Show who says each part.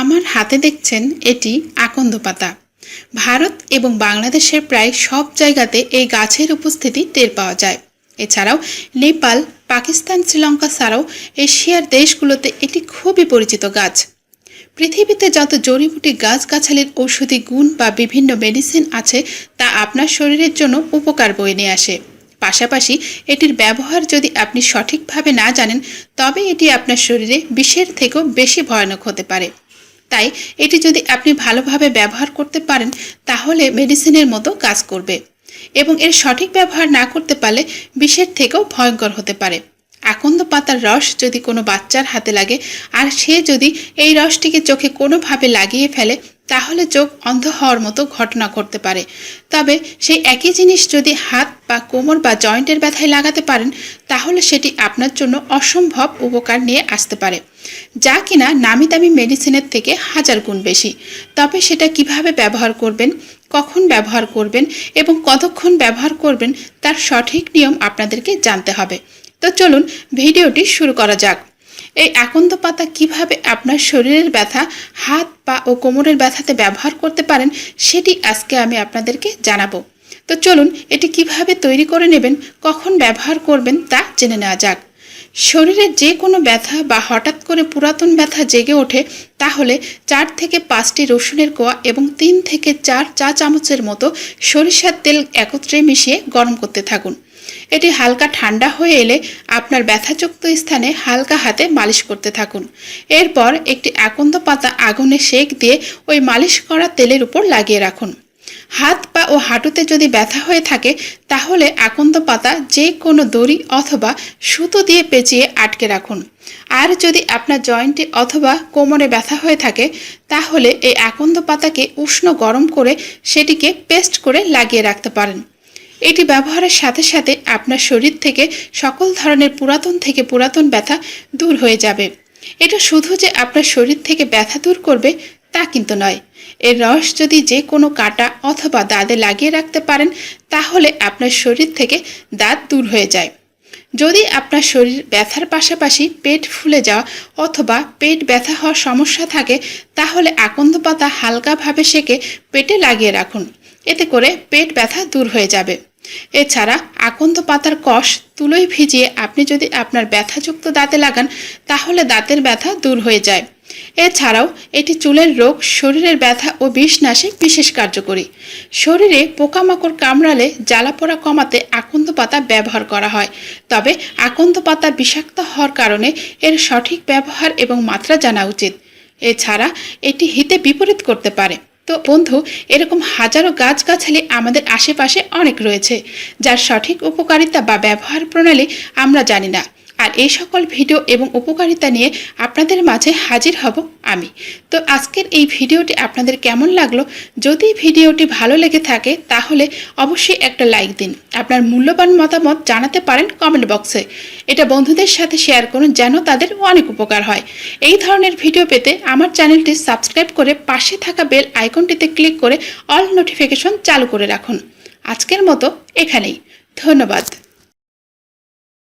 Speaker 1: আমার হাতে দেখছেন এটি আকন্দ পাতা। ভারত এবং বাংলাদেশের প্রায় সব জায়গাতে এই গাছের উপস্থিতি টের পাওয়া যায়। এছাড়াও নেপাল, পাকিস্তান, শ্রীলঙ্কা ছাড়াও এশিয়ার দেশগুলোতে এটি খুবই পরিচিত গাছ। পৃথিবীতে যত জড়িবুটি গাছগাছালির ঔষধি গুণ বা বিভিন্ন মেডিসিন আছে, তা আপনার শরীরের জন্য উপকার বয়ে নিয়ে আসে। পাশাপাশি এটির ব্যবহার যদি আপনি সঠিকভাবে না জানেন, তবে এটি আপনার শরীরে বিষের থেকেও বেশি ভয়ানক হতে পারে। তাই এটি যদি আপনি ভালোভাবে ব্যবহার করতে পারেন, তাহলে মেডিসিনের মতো কাজ করবে। এবং এর সঠিক ব্যবহার না করতে পারলে বিষের থেকেও ভয়ঙ্কর হতে পারে। আকন্দ পাতার রস যদি কোনো বাচ্চার হাতে লাগে, আর সে যদি এই রসটিকে চোখে কোনোভাবে লাগিয়ে ফেলে, তাহলে চোখ অন্ধ হওয়ার মতো ঘটনা ঘটতে পারে। তবে সেই একই জিনিস যদি হাত বা কোমর বা জয়েন্টের ব্যথায় লাগাতে পারেন, তাহলে সেটি আপনার জন্য অসম্ভব উপকার নিয়ে আসতে পারে, যা কিনা নামি দামি মেডিসিনের থেকে হাজার গুণ বেশি। তবে সেটা কীভাবে ব্যবহার করবেন, কখন ব্যবহার করবেন এবং কতক্ষণ ব্যবহার করবেন, তার সঠিক নিয়ম আপনাদেরকে জানতে হবে। তো চলুন ভিডিওটি শুরু করা যাক। এই আকন্দ পাতা কীভাবে আপনার শরীরের ব্যথা, হাত পা ও কোমরের ব্যথাতে ব্যবহার করতে পারেন, সেটি আজকে আমি আপনাদেরকে জানাব। তো চলুন এটি কীভাবে তৈরি করে নেবেন, কখন ব্যবহার করবেন তা জেনে নেওয়া যাক। শরীরের যে কোনো ব্যথা বা হঠাৎ করে পুরাতন ব্যথা জেগে ওঠে, তাহলে চার থেকে পাঁচটি রসুনের কোয়া এবং তিন থেকে চার চা চামচের মতো সরিষার তেল একত্রে মিশিয়ে গরম করতে থাকুন। এটি হালকা ঠান্ডা হয়ে এলে আপনার ব্যথাযুক্ত স্থানে হালকা হাতে মালিশ করতে থাকুন। এরপর একটি আকন্দ পাতা আগুনে সেক দিয়ে ওই মালিশ করা তেলের উপর লাগিয়ে রাখুন। হাত পা ও হাঁটুতে যদি ব্যথা হয়ে থাকে, তাহলে আকন্দ পাতা যে কোনো দড়ি অথবা সুতো দিয়ে পেঁচিয়ে আটকে রাখুন। আর যদি আপনার জয়েন্টে অথবা কোমরে ব্যথা হয়ে থাকে, তাহলে এই আকন্দ পাতাকে উষ্ণ গরম করে সেটিকে পেস্ট করে লাগিয়ে রাখতে পারেন। এটি ব্যবহারের সাথে সাথে আপনার শরীর থেকে সকল ধরনের পুরাতন থেকে পুরাতন ব্যথা দূর হয়ে যাবে। এটা শুধু যে আপনার শরীর থেকে ব্যথা দূর করবে, তা কিন্তু নয়। এর রস যদি যে কোনো কাটা অথবা দাঁতে লাগিয়ে রাখতে পারেন, তাহলে আপনার শরীর থেকে দাঁত দূর হয়ে যায়। যদি আপনার শরীর ব্যথার পাশাপাশি পেট ফুলে যাওয়া অথবা পেট ব্যথা হওয়ার সমস্যা থাকে, তাহলে আকন্দ পাতা হালকাভাবে সেকে পেটে লাগিয়ে রাখুন। এতে করে পেট ব্যথা দূর হয়ে যাবে। এছাড়া আকন্দ পাতার কষ তুলোয় ভিজিয়ে আপনি যদি আপনার ব্যথাযুক্ত দাঁতে লাগান, তাহলে দাঁতের ব্যথা দূর হয়ে যায়। এছাড়াও এটি চুলের রোগ, শরীরের ব্যথা ও বিষ নাশে বিশেষ কার্যকরী। শরীরে পোকামাকড় কামড়ালে জ্বালাপোড়া কমাতে আকন্দ পাতা ব্যবহার করা হয়। তবে আকন্দ পাতা বিষাক্ত হওয়ার কারণে এর সঠিক ব্যবহার এবং মাত্রা জানা উচিত। এছাড়া এটি হিতে বিপরীত করতে পারে। তো বন্ধু, এরকম হাজারো গাছগাছালি আমাদের আশেপাশে অনেক রয়েছে, যার সঠিক উপকারিতা বা ব্যবহার প্রণালী আমরা জানি না। আর এই সকল ভিডিও এবং উপকারিতা নিয়ে আপনাদের মাঝে হাজির হব আমি। তো আজকের এই ভিডিওটি আপনাদের কেমন লাগল? যদি ভিডিওটি ভালো লেগে থাকে, তাহলে অবশ্যই একটা লাইক দিন। আপনার মূল্যবান মতামত জানাতে পারেন কমেন্ট বক্সে। এটা বন্ধুদের সাথে শেয়ার করুন যেন তাদের অনেক উপকার হয়। এই ধরনের ভিডিও পেতে আমার চ্যানেলটি সাবস্ক্রাইব করে পাশে থাকা বেল আইকনটিতে ক্লিক করে অল নোটিফিকেশন চালু করে রাখুন। আজকের মতো এখানেই। ধন্যবাদ।